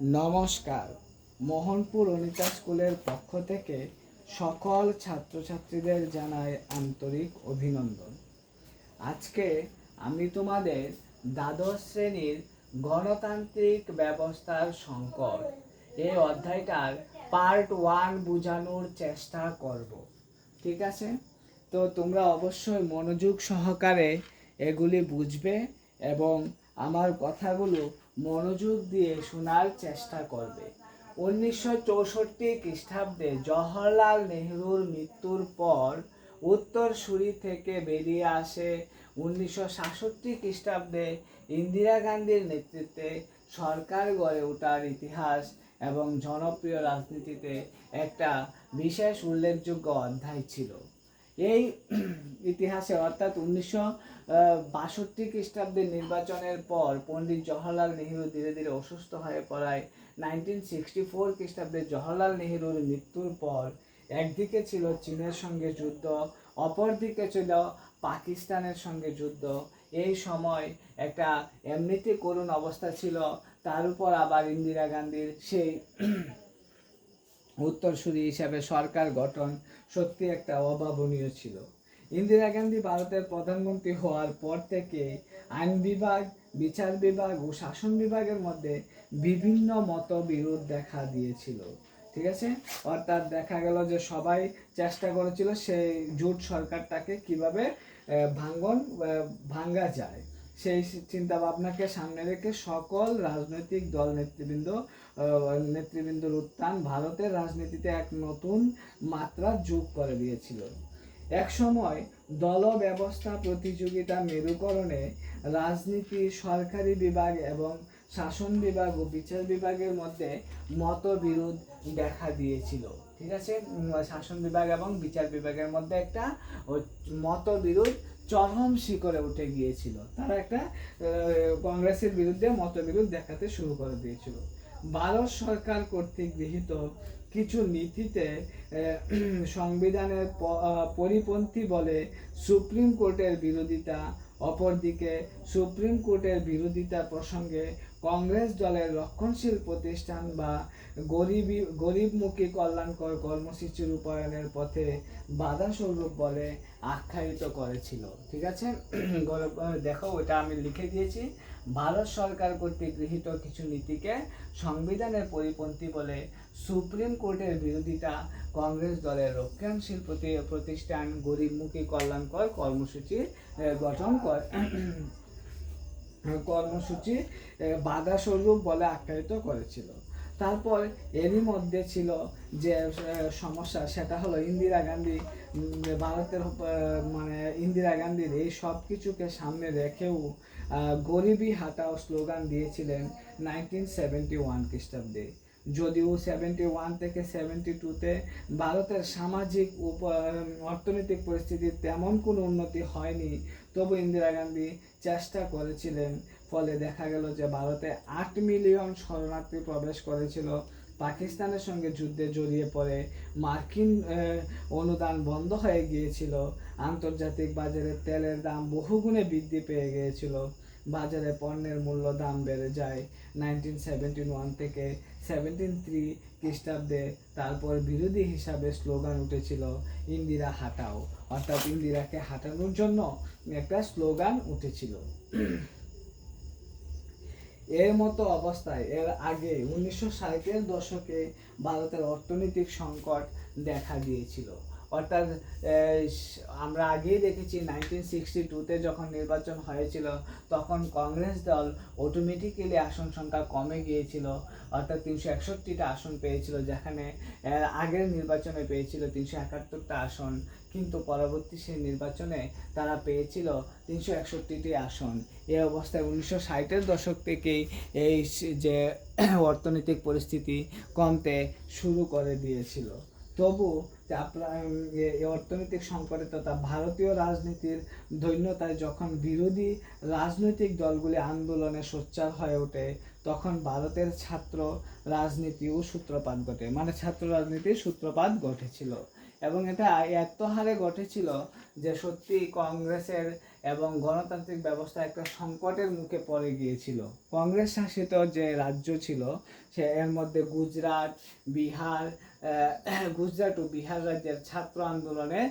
নমস্কার। মোহনপুর অনিতা স্কুলের পক্ষ থেকে সকল ছাত্রছাত্রীদের জানাই আন্তরিক অভিনন্দন। আজকে আমি তোমাদের দ্বাদশ শ্রেণির গণতান্ত্রিক ব্যবস্থার সংকট এই অধ্যায়টার পার্ট ওয়ান বোঝানোর চেষ্টা করব। ঠিক আছে? তো তোমরা অবশ্যই মনোযোগ সহকারে এগুলি বুঝবে এবং আমার কথাগুলো মনোযোগ দিয়ে শোনার চেষ্টা করবে। উনিশশো চৌষট্টি খ্রিস্টাব্দে জওহরলাল নেহরুর মৃত্যুর পর উত্তরসূরি থেকে বেরিয়ে আসে উনিশশো সাতষট্টি খ্রিস্টাব্দে ইন্দিরা গান্ধীর নেতৃত্বে সরকার গড়ে ওঠার ইতিহাস এবং জনপ্রিয় রাজনীতিতে একটা বিশেষ উল্লেখযোগ্য অধ্যায় ছিল। এই ইতিহাসে অর্থাৎ উনিশশো বাষট্টি খ্রিস্টাব্দের নির্বাচনের পর পণ্ডিত জওহরলাল নেহরু ধীরে ধীরে অসুস্থ হয়ে পড়ায়। নাইনটিন সিক্সটি ফোর খ্রিস্টাব্দে জওহরলাল নেহরুর মৃত্যুর পর একদিকে ছিল চীনের সঙ্গে যুদ্ধ, অপরদিকে ছিল পাকিস্তানের সঙ্গে যুদ্ধ। এই সময় একটা এমনিতে করুণ অবস্থা ছিল, তার উপর আবার ইন্দিরা গান্ধীর সেই উত্তরসূরি হিসাবে সরকার গঠন সত্যি একটা অভাবনীয় ছিল। ইন্দিরা গান্ধী ভারতের প্রধানমন্ত্রী হওয়ার পর থেকে আইন বিভাগ, বিচার বিভাগ ও শাসন বিভাগের মধ্যে বিভিন্ন মতবিরোধ দেখা দিয়েছিল। ঠিক আছে? অর্থাৎ দেখা গেল যে সবাই চেষ্টা করেছিল সেই জোট সরকারটাকে কীভাবে ভাঙ্গন ভাঙ্গা যায়। সেই চিন্তা ভাবনাকে সামনে রেখে সকল রাজনৈতিক দল নেতৃবৃন্দ নেতৃবৃন্দর উত্থান ভারতের রাজনীতিতে এক নতুন মাত্রা যোগ করে দিয়েছিল। এক সময় দল ব্যবস্থা প্রতিযোগিতা মেরুকরণে রাজনীতি, সরকারি বিভাগ এবং শাসন বিভাগ ও বিচার বিভাগের মধ্যে মতবিরোধ দেখা দিয়েছিল। ঠিক আছে? শাসন বিভাগ এবং বিচার বিভাগের মধ্যে একটা মতবিরোধ চরম শিখরে উঠে গিয়েছিল। তারা একটা কংগ্রেসের বিরুদ্ধে মতবিরোধ দেখাতে শুরু করে দিয়েছিল। ভারত সরকার কর্তৃক গৃহীত কিছু নীতিতে সংবিধানের পরিপন্থী বলে সুপ্রিম কোর্টের বিরোধিতা অপরদিকে সুপ্রিম কোর্টের বিরোধিতা প্রসঙ্গে কংগ্রেস দলের রক্ষণশীল প্রতিষ্ঠান বা গরিবী গরিবমুখী কল্যাণকর কর্মসূচি রূপায়ণের পথে বাধা স্বরূপ বলে আখ্যায়িত করেছিল। ঠিক আছে? দেখো ওটা আমি লিখে দিয়েছি। ভারত সরকার কর্তৃক গৃহীত কিছু নীতিকে সংবিধানের পরিপন্থী বলে সুপ্রিম কোর্টের বিরোধিতা কংগ্রেস দলের রক্ষণশীল প্রতি- প্রতিষ্ঠান গরিবমুখী কল্যাণকর কর্মসূচি আহ, গঠন করে কর্মসূচি বাধা স্বরূপ বলে আখ্যায়িত করেছিল। তারপর এরই মধ্যে ছিল যে সমস্যা, সেটা হলো ইন্দিরা গান্ধী ভারতের মানে ইন্দিরা গান্ধীর এই সব কিছুকে সামনে রেখেও গরিবী হাটাও স্লোগান দিয়েছিলেন নাইনটিন সেভেন্টি ওয়ান খ্রিস্টাব্দে। যদিও সেভেন্টি ওয়ান থেকে সেভেন্টি টুতে ভারতের সামাজিক অর্থনৈতিক পরিস্থিতির তেমন কোনো উন্নতি হয়নি, তবু ইন্দিরা গান্ধী চেষ্টা করেছিলেন। ফলে দেখা গেল যে ভারতে আট মিলিয়ন শরণার্থী প্রবেশ করেছিল। পাকিস্তানের সঙ্গে যুদ্ধে জড়িয়ে পড়ে মার্কিন অনুদান বন্ধ হয়ে গিয়েছিল। আন্তর্জাতিক বাজারে তেলের দাম বহুগুণে বৃদ্ধি পেয়ে গিয়েছিল। বাজারে পণ্যের মূল্য দাম বেড়ে যায়। নাইনটিন সেভেন্টিন ওয়ান থেকে সেভেন্টিন থ্রি খ্রিস্টাব্দে তারপর বিরোধী হিসাবে স্লোগান উঠেছিল, ইন্দিরা হাঁটাও। অর্থাৎ ইন্দিরাকে হাঁটানোর জন্য একটা স্লোগান উঠেছিল। এর মতো অবস্থায়, এর আগে উনিশশো ষাটের দশকে ভারতের অর্থনৈতিক সংকট দেখা দিয়েছিল। অর্থাৎ আমরা আগেই দেখেছি নাইনটিন সিক্সটি টুতে যখন নির্বাচন হয়েছিল, তখন কংগ্রেস দল অটোমেটিক্যালি আসন সংখ্যা কমে গিয়েছিল। অর্থাৎ তিনশো একষট্টিটা আসন পেয়েছিল, যেখানে আগের নির্বাচনে পেয়েছিল তিনশো একাত্তরটা আসন। কিন্তু পরবর্তী সেই নির্বাচনে তারা পেয়েছিল তিনশো একষট্টিটি আসন। এ অবস্থায় উনিশশো ষাটের দশক থেকেই এই যে, অর্থনৈতিক পরিস্থিতি কমতে শুরু করে দিয়েছিল। তবু অর্থনৈতিক সংকটে তথা ভারতীয় রাজনীতির দৈন্যতায় যখন বিরোধী রাজনৈতিক দলগুলি আন্দোলনে সোচ্চার হয়ে ওঠে, তখন ভারতের ছাত্র রাজনীতিও সূত্রপাত ঘটে। মানে ছাত্র রাজনীতির সূত্রপাত ঘটেছিল। এবং এটা এত হারে ঘটেছিল যে সত্যি কংগ্রেসের এবং গণতান্ত্রিক ব্যবস্থা একটা সংকটের মুখে পড়ে গিয়েছিল। কংগ্রেস শাসিত যে রাজ্য ছিল, সে এর মধ্যে গুজরাট, বিহার গুজরাট ও বিহার রাজ্যের ছাত্র আন্দোলনে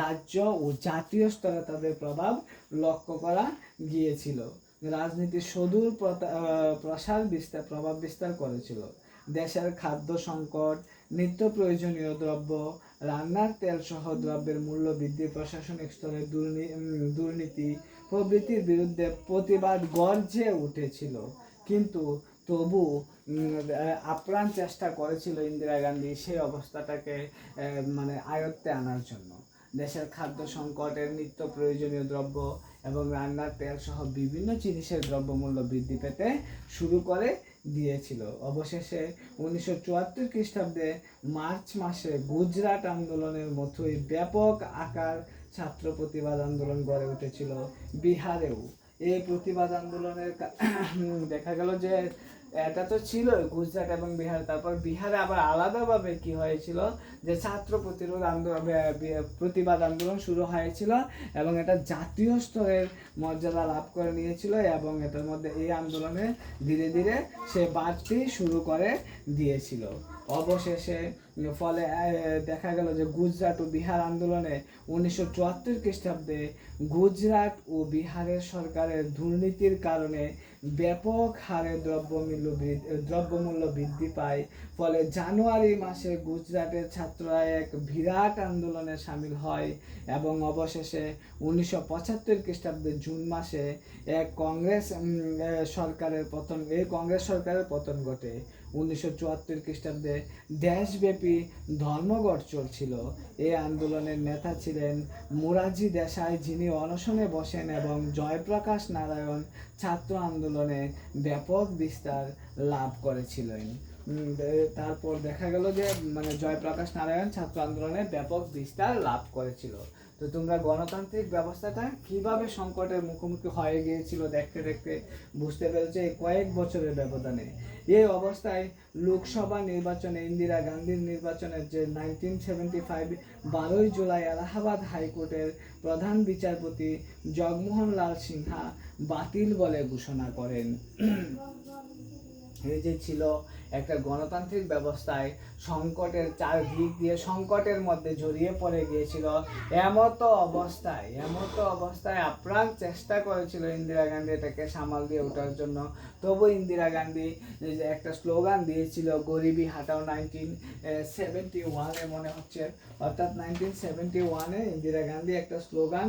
রাজ্য ও জাতীয় স্তরে তাদের প্রভাব লক্ষ্য করা গিয়েছিল। রাজনীতির সুদূর প্রসার বিস্তার প্রভাব বিস্তার করেছিল। দেশের খাদ্য সংকট, নিত্য প্রয়োজনীয় দ্রব্য রান্নার তেল সহ দ্রব্যের মূল্য বৃদ্ধি, প্রশাসনিক স্তরে দুর্নী- দুর্নীতি প্রবৃত্তির বিরুদ্ধে প্রতিবাদ গর্জে উঠেছিল। কিন্তু তবু আপ্রাণ চেষ্টা করেছিল ইন্দিরা গান্ধী সেই অবস্থাটাকে মানে আয়ত্তে আনার জন্য। দেশের খাদ্য সংকটের নিত্য প্রয়োজনীয় দ্রব্য এবং রান্নার তেল সহ বিভিন্ন জিনিসের দ্রব্যমূল্য বৃদ্ধি পেতে শুরু করে দিয়েছিল। অবশেষে উনিশশো চুয়াত্তর খ্রিস্টাব্দে মার্চ মাসে গুজরাট আন্দোলনের মতোই ব্যাপক আকার ছাত্র প্রতিবাদ আন্দোলন গড়ে উঠেছিল বিহারেও। এই প্রতিবাদ আন্দোলনের দেখা গেল যে এটা তো ছিল গুজরাট এবং বিহার। তারপর বিহারে আবার আলাদাভাবে কি হয়েছিল? যে ছাত্র প্রতিরোধ আন্দোলন প্রতিবাদ আন্দোলন শুরু হয়েছিল এবং এটা জাতীয় স্তরের মর্যাদা লাভ করে নিয়েছিল এবং এটার মধ্যে এই আন্দোলনে ধীরে ধীরে সে বাড়তে শুরু করে দিয়েছিল। অবশেষে ফলে দেখা গেল যে গুজরাট ও বিহার আন্দোলনে উনিশশো চুয়াত্তর খ্রিস্টাব্দে গুজরাট ও বিহারের সরকারের দুর্নীতির কারণে ব্যাপক হারে দ্রব্যমূল্য দ্রব্যমূল্য বৃদ্ধি পায়। ফলে জানুয়ারি মাসে গুজরাটের ছাত্ররা এক বিরাট আন্দোলনে সামিল হয় এবং অবশেষে উনিশশো পঁচাত্তর খ্রিস্টাব্দে জুন মাসে এক কংগ্রেস সরকারের পতন এই কংগ্রেস সরকারের পতন ঘটে। উনিশশো চুয়াত্তর খ্রিস্টাব্দে দেশব্যাপী ধর্মঘট চলছিল। এই আন্দোলনের নেতা ছিলেন মুরাজি দেশাই, যিনি অনশনে বসেন এবং জয়প্রকাশ নারায়ণ ছাত্র আন্দোলনে ব্যাপক বিস্তার লাভ করেছিলেন। তারপর দেখা গেল যে মানে জয়প্রকাশ নারায়ণ ছাত্র আন্দোলনে ব্যাপক বিস্তার লাভ করেছিল। তো তোমরা গণতান্ত্রিক ব্যবস্থাটা কীভাবে সংকটের মুখোমুখি হয়ে গিয়েছিল দেখতে দেখতে বুঝতে পেরেছে কয়েক বছরের ব্যবধানে। এই অবস্থায় লোকসভা নির্বাচনে, ইন্দিরা গান্ধীর নির্বাচনের যে নাইনটিন সেভেন্টি ফাইভ বারোই জুলাই এলাহাবাদ হাইকোর্টের প্রধান বিচারপতি জগমোহন লাল সিনহা বাতিল বলে ঘোষণা করেন। এই যে ছিল একটা গণতান্ত্রিক ব্যবস্থায় সংকটের চারদিক দিয়ে সংকটের মধ্যে জড়িয়ে পড়ে গিয়েছিল। এমতো অবস্থায় এমতো অবস্থায় আপ্রাণ চেষ্টা করেছিল ইন্দিরা গান্ধী এটাকে সামাল দিয়ে ওঠার জন্য। তবু ইন্দিরা গান্ধী একটা স্লোগান দিয়েছিল, গরিবি হাটাও নাইনটিন সেভেন্টি ওয়ানে মনে হচ্ছে। অর্থাৎ নাইনটিন সেভেন্টি ওয়ানে ইন্দিরা গান্ধী একটা স্লোগান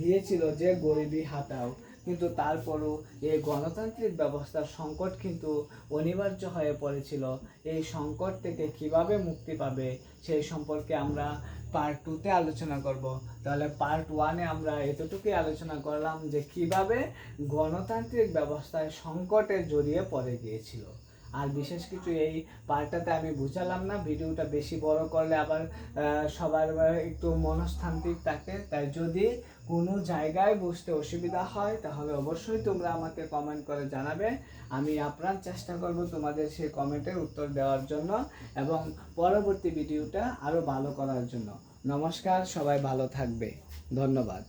দিয়েছিল যে, গরিবি হাটাও। কিন্তু তারপরও এই গণতান্ত্রিক ব্যবস্থার সংকট কিন্তু অনিবার্য হয়ে পড়েছিল। এই সংকট থেকে কীভাবে মুক্তি পাবে সেই সম্পর্কে আমরা পার্ট টুতে আলোচনা করব। তাহলে পার্ট ওয়ানে আমরা এতটুকুই আলোচনা করলাম যে কীভাবে গণতান্ত্রিক ব্যবস্থায় সংকটে জড়িয়ে পড়ে গিয়েছিল। আর বিশেষ কিছু এই পার্টটাতে আমি বুঝালাম না, ভিডিওটা বেশি বড় করলে আবার সবার একটু মনস্তান্ত্রিক থাকে। তাই যদি কোনো জায়গায় বুঝতে অসুবিধা হয়, তাহলে অবশ্যই তোমরা আমাকে কমেন্ট করে জানাবে। আমি আপ্রাণ চেষ্টা করব তোমাদের সেই কমেন্টের উত্তর দেওয়ার জন্য এবং পরবর্তী ভিডিওটা আরও ভালো করার জন্য। নমস্কার, সবাই ভালো থাকবে। ধন্যবাদ।